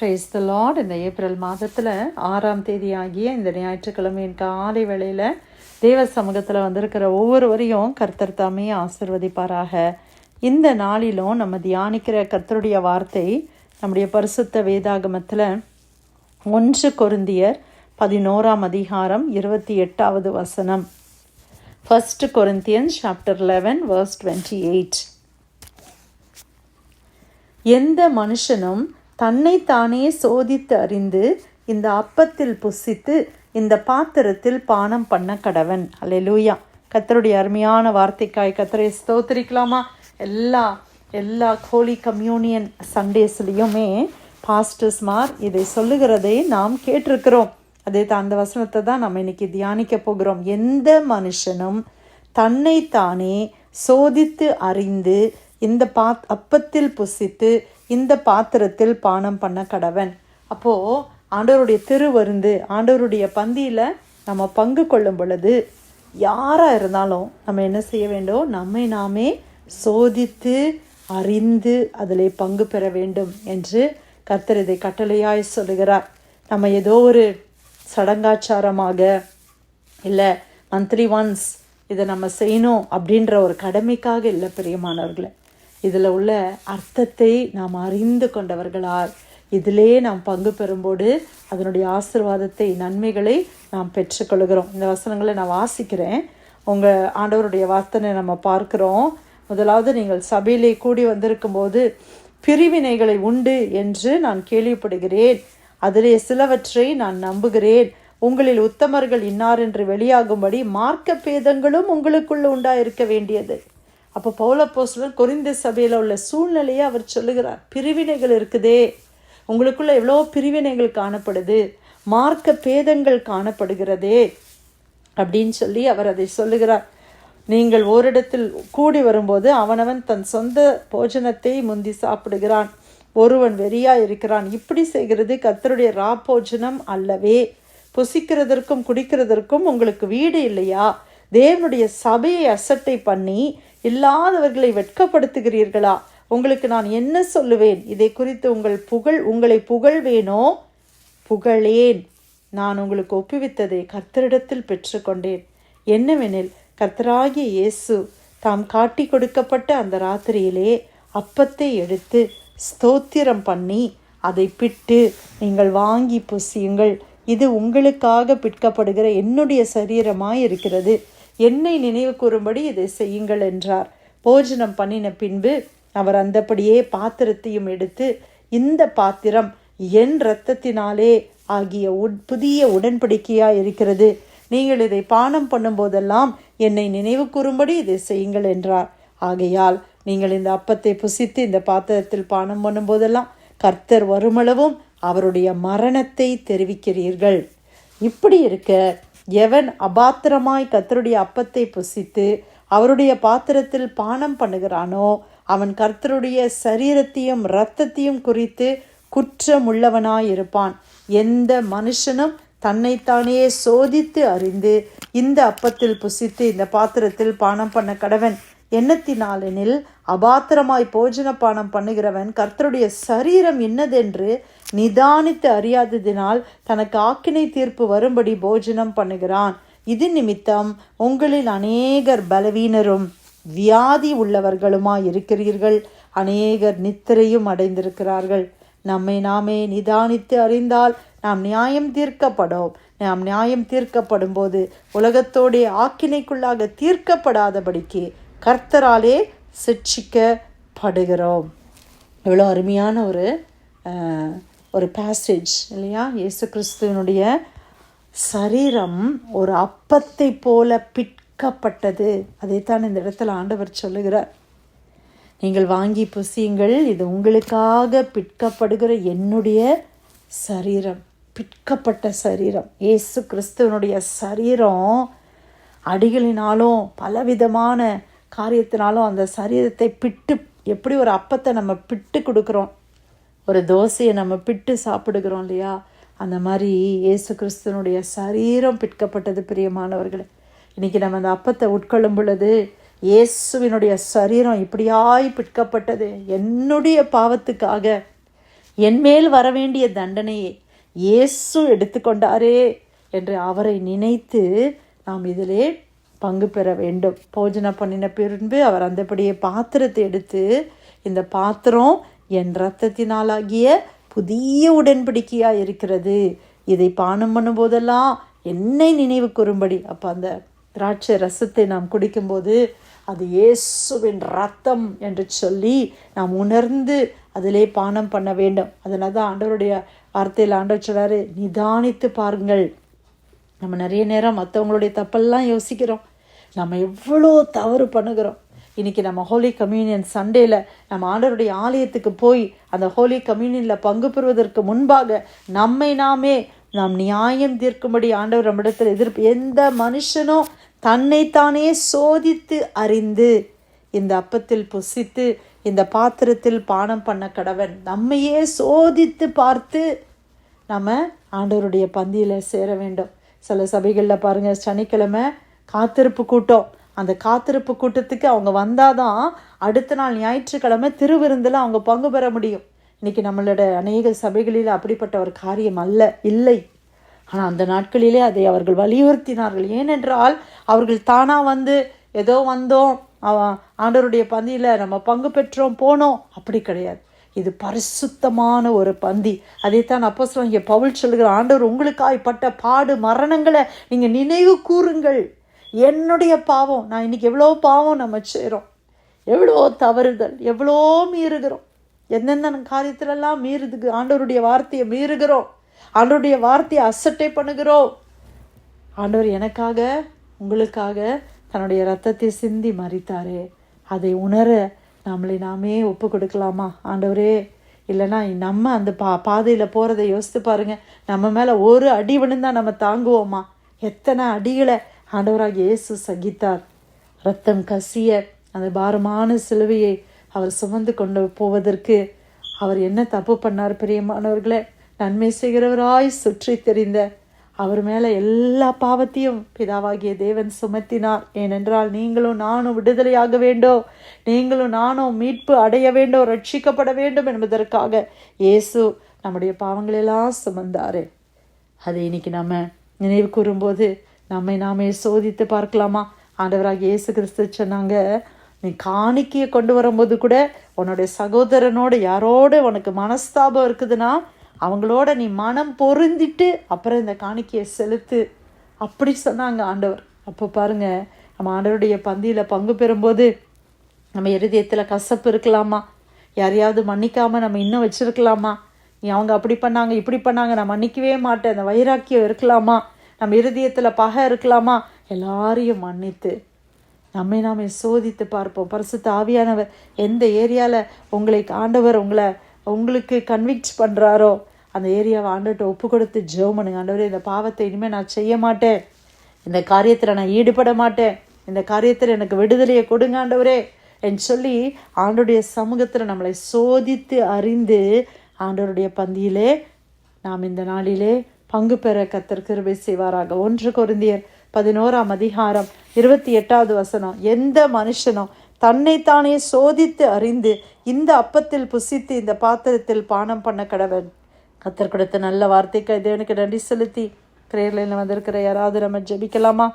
Price the Lord இந்த April மாதத்தில் ஆறாம் தேதி ஆகிய இந்த ஞாயிற்றுக்கிழமையின் காலை வேளையில் தேவ சமூகத்தில் வந்திருக்கிற ஒவ்வொருவரையும் கர்த்தர் தாமே ஆசிர்வதிப்பாராக. இந்த நாளிலும் நம்ம தியானிக்கிற கர்த்தருடைய வார்த்தை நம்முடைய பரிசுத்த வேதாகமத்தில் ஒன்று கொருந்தியர் பதினோராம் அதிகாரம் இருபத்தி எட்டாவது வசனம். First Corinthians chapter eleven verse twenty eight எந்த மனுஷனும் தன்னைத்தானே சோதித்து அறிந்து இந்த அப்பத்தில் புசித்து இந்த பாத்திரத்தில் பானம் பண்ண கடவன். அல்லேலூயா. கத்தருடைய அருமையான வார்த்தைக்காய் கத்தரை ஸ்தோத்திரிக்கலாமா? எல்லா எல்லா ஹோலி கம்யூனியன் சண்டேஸ்லேயுமே பாஸ்டர்ஸ்மார் இதை சொல்லுகிறதை நாம் கேட்டிருக்கிறோம். அதே தான் அந்த வசனத்தை தான் நம்ம இன்னைக்கு தியானிக்க போகிறோம். எந்த மனுஷனும் தன்னைத்தானே சோதித்து அறிந்து இந்த பாத் அப்பத்தில் புசித்து இந்த பாத்திரத்தில் பானம் பண்ண கடவன். அப்போது ஆண்டவருடைய திருவருந்து ஆண்டவருடைய பந்தியில் நம்ம பங்கு கொள்ளும் பொழுது யாராக இருந்தாலும் நம்ம என்ன செய்ய வேண்டும்? நம்மை நாமே சோதித்து அறிந்து அதில் பங்கு பெற வேண்டும் என்று கர்த்தர் இதை கட்டளையாய் சொல்லுகிறார். நம்ம ஏதோ ஒரு சடங்காச்சாரமாக இல்லை மந்த்லி ஒன்ஸ் இதை நம்ம செய்யணும் அப்படின்ற ஒரு கடமைக்காக இல்லை பிரியமானவர்களை. இதில் உள்ள அர்த்தத்தை நாம் அறிந்து கொண்டவர்களால் இதிலே நாம் பங்கு பெறும்போது அதனுடைய ஆசிர்வாதத்தை நன்மைகளை நாம் பெற்றுக்கொள்கிறோம். இந்த வசனங்களை நான் வாசிக்கிறேன். உங்கள் ஆண்டவருடைய வார்த்தனை நம்ம பார்க்குறோம். முதலாவது நீங்கள் சபையிலே கூடி வந்திருக்கும்போது பிரிவினைகளை உண்டு என்று நான் கேள்விப்படுகிறேன். அதிலே சிலவற்றை நான் நம்புகிறேன். உங்களில் உத்தமர்கள் இன்னார் என்று வெளியாகும்படி மார்க்க பேதங்களும் உங்களுக்குள்ள உண்டாயிருக்க வேண்டியது. அப்போ பௌலப்போஸ்லர் கொரிந்த சபையில் உள்ள சூழ்நிலையை அவர் சொல்லுகிறார். பிரிவினைகள் இருக்குதே. உங்களுக்குள்ள எவ்வளோ பிரிவினைகள் காணப்படுது? மார்க்க பேதங்கள் காணப்படுகிறதே. அப்படின்னு சொல்லி அவர் அதை சொல்லுகிறார். நீங்கள் ஓரிடத்தில் கூடி வரும்போது அவனவன் தன் சொந்த போஜனத்தை முந்தி சாப்பிடுகிறான். ஒருவன் வெறியா இருக்கிறான். இப்படி செய்கிறது கத்தருடைய ரா போஜனம் அல்லவே. புசிக்கிறதற்கும் குடிக்கிறதற்கும் உங்களுக்கு வீடு இல்லையா? தேவனுடைய சபையை அசட்டை பண்ணி இல்லாதவர்களை வெட்கப்படுத்துகிறீர்களா? உங்களுக்கு நான் என்ன சொல்லுவேன்? இதை குறித்து உங்கள் புகழ் உங்களை புகழ்வேனோ? புகழேன். நான் உங்களுக்கு ஒப்புவித்ததை கர்த்தரிடத்தில் பெற்றுக்கொண்டேன். என்னவெனில் கர்த்தராகிய இயேசு தாம் காட்டி கொடுக்கப்பட்ட அந்த ராத்திரியிலே அப்பத்தை எடுத்து ஸ்தோத்திரம் பண்ணி அதை பிட்டு நீங்கள் வாங்கி புசியுங்கள். இது உங்களுக்காக பிற்கப்படுகிற என்னுடைய சரீரமாய் இருக்கிறது என்னை நினைவு கூறும்படி இதை செய்யுங்கள் என்றார். போஜனம் பண்ணின பின்பு அவர் அந்தபடியே பாத்திரத்தையும் எடுத்து இந்த பாத்திரம் என் இரத்தத்தினாலே ஆகிய உட் புதிய உடன்படிக்கையாக இருக்கிறது. நீங்கள் இதை பானம் பண்ணும்போதெல்லாம் என்னை நினைவு கூறும்படி இதை செய்யுங்கள் என்றார். ஆகையால் நீங்கள் இந்த அப்பத்தை புசித்து இந்த பாத்திரத்தில் பானம் பண்ணும்போதெல்லாம் கர்த்தர் வருமளவும் அவருடைய மரணத்தை தெரிவிக்கிறீர்கள். இப்படி இருக்க எவன் அபாத்திரமாய் கர்த்தருடைய அப்பத்தை புசித்து அவருடைய பாத்திரத்தில் பானம் பண்ணுகிறானோ அவன் கர்த்தருடைய சரீரத்தையும் இரத்தத்தையும் குறித்து குற்றமுள்ளவனாயிருப்பான். எந்த மனுஷனும் தன்னைத்தானே சோதித்து அறிந்து இந்த அப்பத்தில் புசித்து இந்த பாத்திரத்தில் பானம் பண்ண கடவன். எண்ணத்தினாலெனில் அபாத்திரமாய் போஜன பானம் பண்ணுகிறவன் கர்த்தருடைய சரீரம் என்னதென்று நிதானித்து அறியாததினால் தனக்கு ஆக்கினை தீர்ப்பு வரும்படி போஜனம் பண்ணுகிறான். இது நிமித்தம் உங்களில் அநேகர் பலவீனரும் வியாதி உள்ளவர்களுமாய் இருக்கிறீர்கள். அநேகர் நித்திரையும் அடைந்திருக்கிறார்கள். நம்மை நாமே நிதானித்து அறிந்தால் நாம் நியாயம் தீர்க்கப்படும். நாம் நியாயம் தீர்க்கப்படும் போது உலகத்தோடைய ஆக்கினைக்குள்ளாக தீர்க்கப்படாதபடிக்கு கர்த்தராலே சிக்ஷிக்கப்படுகிறோம் எவ்வளோ அருமையான ஒரு ஒரு பேசேஜ் இல்லையா? இயேசு கிறிஸ்துவனுடைய சரீரம் ஒரு அப்பத்தை போல பிற்கப்பட்டது அதைத்தான் இந்த இடத்துல ஆண்டவர் சொல்லுகிறார். நீங்கள் வாங்கி புசியுங்கள் இது உங்களுக்காக பிற்கப்படுகிற என்னுடைய சரீரம் பிற்கப்பட்ட சரீரம். இயேசு கிறிஸ்துவனுடைய சரீரம் அடிகளினாலும் பலவிதமான காரியத்தினாலும் அந்த சரீரத்தை பிட்டு எப்படி ஒரு அப்பத்தை நம்ம பிட்டு கொடுக்குறோம்? ஒரு தோசையை நம்ம பிட்டு சாப்பிடுகிறோம் இல்லையா? அந்த மாதிரி இயேசு கிறிஸ்தனுடைய சரீரம் பிற்கப்பட்டது பிரியமானவர்களே. இன்றைக்கி நம்ம அந்த அப்பத்தை உட்கொள்ளும் பொழுது இயேசுவினுடைய சரீரம் இப்படியாய் பிற்கப்பட்டது என்னுடைய பாவத்துக்காக என்மேல் வரவேண்டிய தண்டனையை இயேசு எடுத்துக்கொண்டாரே என்று அவரை நினைத்து நாம் இதிலே பங்கு பெற வேண்டும். போஜனம் பண்ணின பின்பு அவர் அந்தபடியே பாத்திரத்தை எடுத்து இந்த பாத்திரம் என் இரத்தத்தினாலாகிய புதிய உடன்படிக்கையாக இருக்கிறது. இதை பானம் பண்ணும்போதெல்லாம் என்னை நினைவு கூறும்படி. அப்போ அந்த திராட்சை ரசத்தை நாம் குடிக்கும்போது அது இயேசுவின் ரத்தம் என்று சொல்லி நாம் உணர்ந்து அதிலே பானம் பண்ண வேண்டும். அதனால தான் ஆண்டவருடைய வார்த்தையில் ஆண்டவர் சொல்கிறாரு நிதானித்து பாருங்கள். நம்ம நிறைய நேரம் மற்றவங்களுடைய தப்பெல்லாம் யோசிக்கிறோம். நம்ம எவ்வளோ தவறு பண்ணுகிறோம். இன்றைக்கி நம்ம ஹோலி கம்யூனியன் சண்டேயில் நம்ம ஆண்டவருடைய ஆலயத்துக்கு போய் அந்த ஹோலி கம்யூனியனில் பங்கு பெறுவதற்கு முன்பாக நம்மை நாமே நாம் நியாயம் தீர்க்கும்படி ஆண்டவர் நம்மிடத்தில் எதிர்ப்பு எந்த மனுஷனும் தன்னைத்தானே சோதித்து அறிந்து இந்த அப்பத்தில் புசித்து இந்த பாத்திரத்தில் பானம் பண்ண கடவன். நம்மையே சோதித்து பார்த்து நம்ம ஆண்டவருடைய பந்தியில் சேர வேண்டும். சில சபைகளில் பாருங்கள் சனிக்கிழமை காத்திருப்பு கூட்டம். அந்த காத்திருப்பு கூட்டத்துக்கு அவங்க வந்தால் தான் அடுத்த நாள் ஞாயிற்றுக்கிழமை திருவிருந்தில் அவங்க பங்கு பெற முடியும். இன்றைக்கி நம்மளோட அநேக சபைகளில் அப்படிப்பட்ட ஒரு காரியம் அல்ல இல்லை. ஆனால் அந்த நாட்களிலே அதை அவர்கள் வலியுறுத்தினார்கள். ஏனென்றால் அவர்கள் தானாக வந்து ஏதோ வந்தோம் ஆண்டவருடைய பந்தியில் நம்ம பங்கு பெற்றோம் போனோம். அப்படி கிடையாது. இது பரிசுத்தமான ஒரு பந்தி. அதைத்தான் அப்போ இங்கே பவுல் சொல்லுகிற ஆண்டவர் உங்களுக்காய் பட்ட பாடு மரணங்களை நீங்கள் நினைவு கூறுங்கள். என்னுடைய பாவம் நான் இன்னைக்கு எவ்வளோ பாவம் நம்ம செய்கிறோம் எவ்வளோ தவறுதல் எவ்வளோ மீறுகிறோம். எந்தெந்த காரியத்திலெல்லாம் மீறுதுக்கு ஆண்டவருடைய வார்த்தையை மீறுகிறோம். ஆண்டவருடைய வார்த்தையை அசட்டை பண்ணுகிறோம். ஆண்டவர் எனக்காக உங்களுக்காக தன்னுடைய ரத்தத்தை சிந்தி மறித்தாரே அதை உணர நம்மளை நாமே ஒப்பு கொடுக்கலாமா? ஆண்டவரே இல்லைன்னா நம்ம அந்த பா பாதையில் போகிறத யோசித்து பாருங்கள் நம்ம மேலே ஒரு அடி விழுந்தால் நம்ம தாங்குவோமா? எத்தனை அடிகளை ஆண்டவராக இயேசு சகித்தார். ரத்தம் கசிய அந்த பாரமான சிலுவையை அவர் சுமந்து கொண்டு போவதற்கு அவர் என்ன தப்பு பண்ணார் பிரியமானவர்களே? நன்மை செய்கிறவராய் சுற்றி தெரிந்த அவர் மேலே எல்லா பாவத்தையும் பிதாவாகிய தேவன் சுமத்தினார். ஏனென்றால் நீங்களும் நானும் விடுதலையாக வேண்டும். நீங்களும் நானும் மீட்பு அடைய வேண்டும் ரட்சிக்கப்பட வேண்டும் என்பதற்காக இயேசு நம்முடைய பாவங்களெல்லாம் சுமந்தார். அதை இன்னைக்கு நம்ம நினைவு கூறும்போது நம்மை நாமே சோதித்து பார்க்கலாமா? ஆண்டவராக இயேசு கிறிஸ்து சொன்னாங்க நீ காணிக்கையை கொண்டு வரும்போது கூட உன்னுடைய சகோதரனோடு யாரோடு உனக்கு மனஸ்தாபம் இருக்குதுன்னா அவங்களோட நீ மனம் பொருந்திட்டு அப்புறம் இந்த காணிக்கையை செலுத்து. அப்படி சொன்னாங்க ஆண்டவர். அப்போ பாருங்க நம்ம ஆண்டவருடைய பந்தியில் பங்கு பெறும்போது நம்ம இருதயத்தில் கசப்பு இருக்கலாமா? யாரையாவது மன்னிக்காமல் நம்ம இன்னும் வச்சுருக்கலாமா? நீ அவங்க அப்படி பண்ணாங்க இப்படி பண்ணாங்க நான் மன்னிக்கவே மாட்டேன். அந்த வைராக்கியம் இருக்கலாமா? நம்ம இருதயத்தில் பகை இருக்கலாமா? எல்லாரையும் மன்னித்து நம்மை நாம் சோதித்து பார்ப்போம். பரிசுத்த ஆவியானவர் எந்த ஏரியாவில் உங்களை ஆண்டவர் உங்களை உங்களுக்கு கன்விக்ட் பண்ணுறாரோ அந்த ஏரியாவை ஆண்டுகிட்ட ஒப்பு கொடுத்து ஜெபம் பண்ணுங்க. ஆண்டவரே இந்த பாவத்தை இனிமேல் நான் செய்ய மாட்டேன். இந்த காரியத்தில் நான் ஈடுபட மாட்டேன். இந்த காரியத்தில் எனக்கு விடுதலையை கொடுங்க ஆண்டவரே என்று சொல்லி ஆண்டோடைய சமூகத்தில் நம்மளை சோதித்து அறிந்து ஆண்டவருடைய பந்தியிலே நாம் இந்த நாளிலே பங்கு பெற கத்தர் கிருபை செய்வாராக. ஒன்று குருந்தியர் பதினோராம் அதிகாரம் இருபத்தி எட்டாவது வசனம். எந்த மனுஷனும் தன்னைத்தானே சோதித்து அறிந்து இந்த அப்பத்தில் புசித்து இந்த பாத்திரத்தில் பானம் பண்ண கடவன். கத்தர் கொடுத்த நல்ல வார்த்தைக்கு தேவனுக்கு நன்றி செலுத்தி பிரேயர்லையில் வந்திருக்கிற யாராவது நம்ம ஜெபிக்கலாமா?